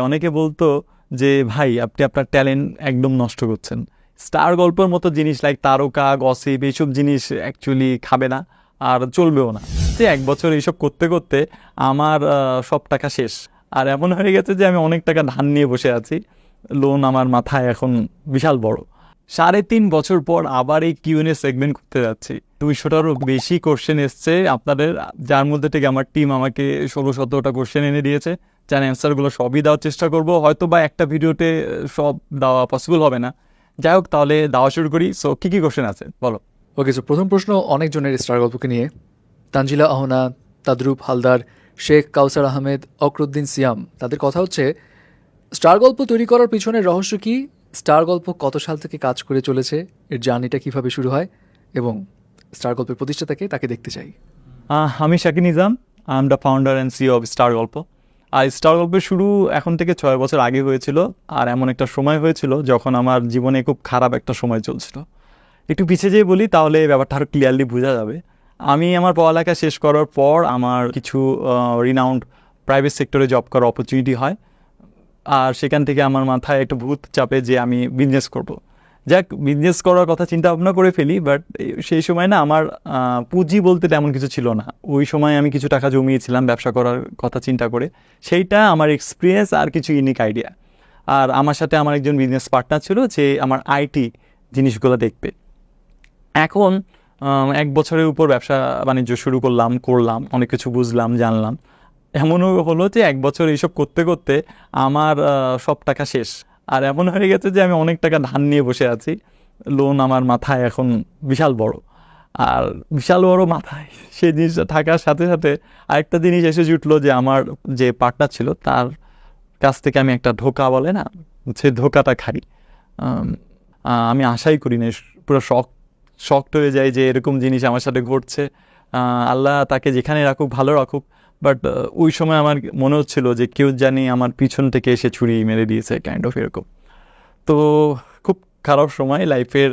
অনেকে বলতো যে, ভাই, আপনি আপনার ট্যালেন্ট একদম নষ্ট করছেন। স্টার গল্পের মতো জিনিস লাইক তারকা গসিপ এইসব জিনিস অ্যাকচুয়ালি খাবে না আর চলবেও না। যে এক বছর এইসব করতে করতে আমার সব টাকা শেষ। আর এমন হয়ে গেছে যে, আমি অনেক টাকা ধান নিয়ে বসে আছি। লোন আমার মাথায় এখন বিশাল বড়। সাড়ে তিন বছর পর আবার এই কিউএনএ সেগমেন্ট করতে যাচ্ছি। দুইশোটারও বেশি কোশ্চেন এসছে আপনাদের, যার মধ্যে থেকে আমার টিম আমাকে ষোলো সতেরোটা কোশ্চেন এনে দিয়েছে। যার অ্যান্সারগুলো সবই দেওয়ার চেষ্টা করব। হয়তো বা একটা ভিডিওতে সব দেওয়া পসিবল হবে না। যাই হোক তাহলে দেওয়া শুরু করি। সো কী কী কোশ্চেন আছে? বলো। ওকে সো প্রথম প্রশ্ন অনেকজনের স্টার গল্পকে নিয়ে। তানজিলা আহনা তাদরুপ হালদার শেখ কাউসার আহমেদ অকরুদ্দিন সিয়াম। তাদের কথা হচ্ছে স্টার গল্প তৈরি করার পিছনের রহস্য কি? স্টার গল্প কত সাল থেকে কাজ করে চলেছে? এর জার্নিটা কীভাবে শুরু হয়? এবং স্টার গল্পের প্রতিষ্ঠাতাকে তাকে দেখতে চাই। আমি Shakir Nizam. I am the founder and CEO of Star Golpo. R star গল্পের শুরু এখন থেকে ছয় বছর আগে হয়েছিল আর এমন একটা সময় হয়েছিল যখন আমার জীবনে খুব খারাপ একটা সময় চলছিল। একটু পিছিয়ে যেয়ে বলি, তাহলে ব্যাপারটা আরও ক্লিয়ারলি বোঝা যাবে। আমি আমার পড়ালেখা শেষ করার পর আমার কিছু রিনাউন্ড প্রাইভেট সেক্টরে জব করার অপরচুনিটি হয়। আর সেখান থেকে আমার মাথায় একটা ভূত চাপে যে আমি বিজনেস করব। যাক বিজনেস করার কথা চিন্তা ভাবনা করে ফেলি বাট সেই সময় না আমার পুঁজি বলতে তেমন কিছু ছিল না। ওই সময় আমি কিছু টাকা জমিয়েছিলাম ব্যবসা করার কথা চিন্তা করে। সেইটা আমার এক্সপিরিয়েন্স আর কিছু ইউনিক আইডিয়া আর আমার সাথে আমার একজন বিজনেস পার্টনার ছিল যে আমার আইটি জিনিসগুলো দেখবে। এখন এক বছরের উপর ব্যবসা বাণিজ্য শুরু করলাম করলাম, অনেক কিছু বুঝলাম, জানলাম। এমনও হলো যে এক বছর এইসব করতে করতে আমার সব টাকা শেষ। আর এমন হয়ে গেছে যে আমি অনেক টাকা ধান নিয়ে বসে আছি। লোন আমার মাথায় এখন বিশাল বড়। আর বিশাল বড় মাথায় সেই জিনিসটা থাকার সাথে সাথে আরেকটা জিনিস এসে জুটলো যে আমার যে পার্টনার ছিল, তার কাছ থেকে আমি একটা ধোকা বলে না, সে ধোকাটা খাই। আমি আশাই করি না পুরো শখ শক্ট হয়ে যায় যে এরকম জিনিস আমার সাথে ঘটছে। আল্লাহ তাকে যেখানে রাখুক, ভালো রাখুক। বাট ওই সময় আমার মনে হচ্ছিল যে কেউ জানি আমার পিছন থেকে এসে ছুরি মেরে দিয়েছে কাইন্ড অফ এরকম। তো খুব খারাপ সময় লাইফের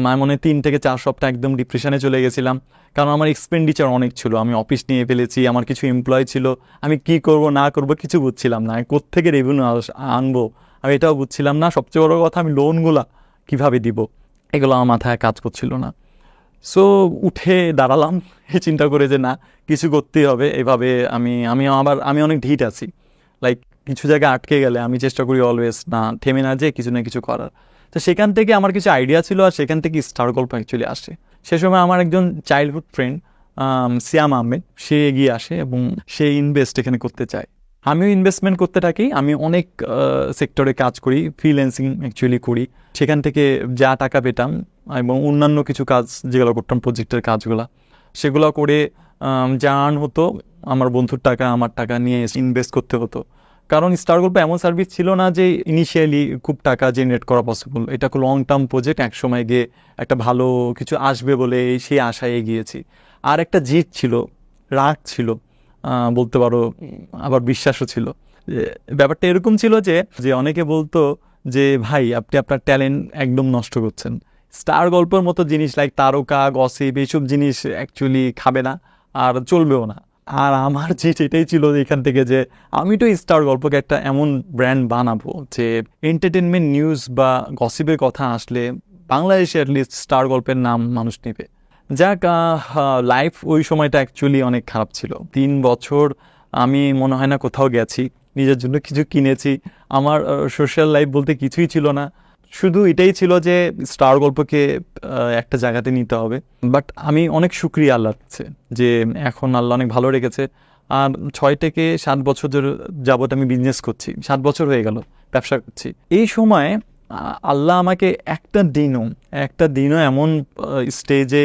আমার মনে তিন থেকে চার সপ্তাহ একদম ডিপ্রেশনে চলে গেছিলাম। কারণ আমার এক্সপেন্ডিচার অনেক ছিল, আমি অফিস নিয়ে ফেলেছি, আমার কিছু এমপ্লয় ছিল। আমি কি করব, না করব কিছু বুঝছিলাম না, আমি কোত্থেকে রেভিনিউ আনব? আমি এটাও বুঝছিলাম না, সবচেয়ে বড় কথা আমি লোনগুলা কীভাবে দিব? এগুলো আমার মাথায় কাজ করছিল না। সো উঠে দাঁড়ালাম। চিন্তা করে যে, না, কিছু করতেই হবে। এভাবে আমি আমি আবার, আমি অনেক ঢিট আছি। লাইক কিছু জায়গায় আটকে গেলে আমি চেষ্টা করি অলওয়েজ না থেমে না যে কিছু না কিছু করার। তো সেখান থেকে আমার কিছু আইডিয়া ছিল আর সেখান থেকে স্টার গল্প অ্যাকচুয়ালি আসে। সে সময় আমার একজন চাইল্ডহুড ফ্রেন্ড সিয়াম আহমেদ সে এগিয়ে আসে এবং সে ইনভেস্ট এখানে করতে চায়। আমিও ইনভেস্টমেন্ট করতে থাকি। আমি অনেক সেক্টরে কাজ করি ফ্রিল্যান্সিং অ্যাকচুয়ালি করি। সেখান থেকে যা টাকা পেতাম এবং অন্যান্য কিছু কাজ যেগুলো করতাম প্রজেক্টের কাজগুলো, সেগুলো করে যা আর্ন হতো, আমার বন্ধুর টাকা, আমার টাকা নিয়ে ইনভেস্ট করতে হতো। কারণ স্টার গল্প এমন সার্ভিস ছিল না যে ইনিশিয়ালি খুব টাকা জেনারেট করা পসিবল এটা খুব লং টার্ম প্রজেক্ট একসময় গিয়ে একটা ভালো কিছু আসবে বলে সেই আশায় এগিয়েছি। আর একটা জিত ছিল, রাগ ছিল বলতে পারো, আবার বিশ্বাসও ছিল। যে ব্যাপারটা এরকম ছিল যে যে অনেকে বলতো যে, ভাই, আপনি আপনার ট্যালেন্ট একদম নষ্ট করছেন। স্টার গল্পের মতো জিনিস লাইক তারকা গসিপ এইসব জিনিস অ্যাকচুয়ালি খাবে না আর চলবেও না। আর আমার যে এটাই ছিল এখান থেকে যে, আমি তো স্টার গল্পকে একটা এমন ব্র্যান্ড বানাবো যে এন্টারটেনমেন্ট নিউজ বা গসিপের কথা আসলে বাংলাদেশে অ্যাটলিস্ট স্টার গল্পের নাম মানুষ নেবে। যাক লাইফ ওই সময়টা অ্যাকচুয়ালি অনেক খারাপ ছিল। তিন বছর আমি মনে হয় না কোথাও গেছি, নিজের জন্য কিছু কিনেছি। আমার সোশ্যাল লাইফ বলতে কিছুই ছিল না। শুধু এটাই ছিল যে স্টার গল্পকে একটা জায়গাতে নিতে হবে। বাট আমি অনেক সুক্রিয়া আল্লাহর কাছে যে এখন আল্লাহ অনেক ভালো রেখেছে। আর ছয় থেকে সাত বছর ধরে যাবত আমি বিজনেস করছি। সাত বছর হয়ে গেল, ব্যবসা করছি। এই সময় আল্লাহ আমাকে একটা দিনও একটা দিনও এমন স্টেজে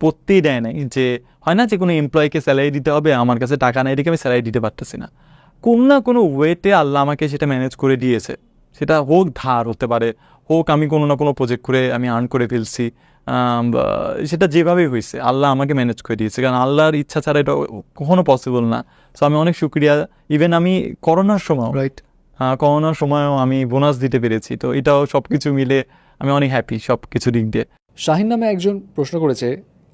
পড়তেই দেয় নাই যে হয় না যে কোনো এমপ্লয়িকে স্যালারি দিতে হবে, আমার কাছে টাকা নেই, এদিকে আমি স্যালারি দিতে পারতেছি না। কোনো না কোনো ওয়েতে আল্লাহ আমাকে সেটা ম্যানেজ করে দিয়েছে। সেটা হোক ধার হতে পারে হোক আমি কোনো না কোনো প্রজেক্ট করে আমি আর্ন করে ফেলছি সেটা যেভাবেই হয়েছে আল্লাহ আমাকে ম্যানেজ করে দিয়েছে। কারণ আল্লাহর ইচ্ছা ছাড়া এটা কখনো পসিবল না। সো আমি অনেক শুক্রিয়া। ইভেন আমি করোনার সময় রাইট করোনার সময়ও আমি বোনাস দিতে পেরেছি। তো এটাও সব কিছু মিলে আমি অনেক হ্যাপি সব কিছু দিক দিয়ে। শাহিন নামে একজন প্রশ্ন করেছে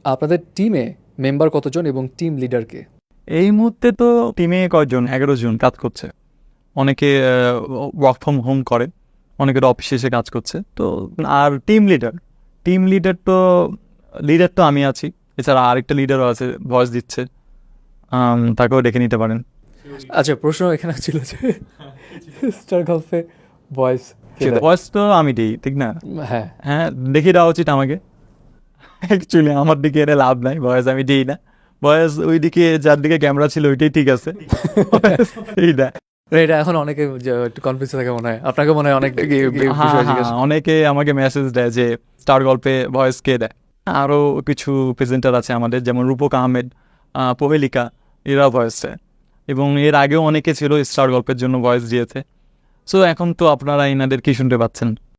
আপনাদের টিমে মেম্বার কতজন এবং টিম লিডারকে এই মুহূর্তে তো টিমে কয়জন? এগারো জন কাজ করছে। অনেকে ওয়ার্ক ফ্রম হোম করে অনেকের অফিসে এসে কাজ করছে। তো আর টিম লিডার টিম লিডার তো লিডার তো আমি আছি। এছাড়া আরেকটা লিডারও আছে ভয়েস দিচ্ছে। আম, তাকেও ডেকে নিতে পারেন। আচ্ছা প্রশ্ন এখানে ছিল যে স্টার গল্পে ভয়েস ভয়েস তো আমি দিই ঠিক না? হ্যাঁ। হ্যাঁ দেখিয়ে দেওয়া উচিত আমাকে। অ্যাকচুয়ালি আমার দিকে এনে লাভ নাই ভয়েস আমি দিই না। ভয়েস ওইদিকে যার দিকে ক্যামেরা ছিল ওইটাই ঠিক আছে। এইটা এটা এখন অনেকে একটু কনফিউজ থাকে মনে হয়। আপনাকে মনে হয় অনেক অনেকে আমাকে মেসেজ দেয় যে স্টার গল্পে ভয়েস কে দেয়। আরও কিছু প্রেজেন্টার আছে আমাদের যেমন রূপক আহমেদ আহ, প্রহেলিকা এরা ভয়েস দেয়। এবং এর আগেও অনেকে ছিল স্টার গল্পের জন্য ভয়েস দিয়েছে। সো এখন তো আপনারা এনাদের কি শুনতে পাচ্ছেন?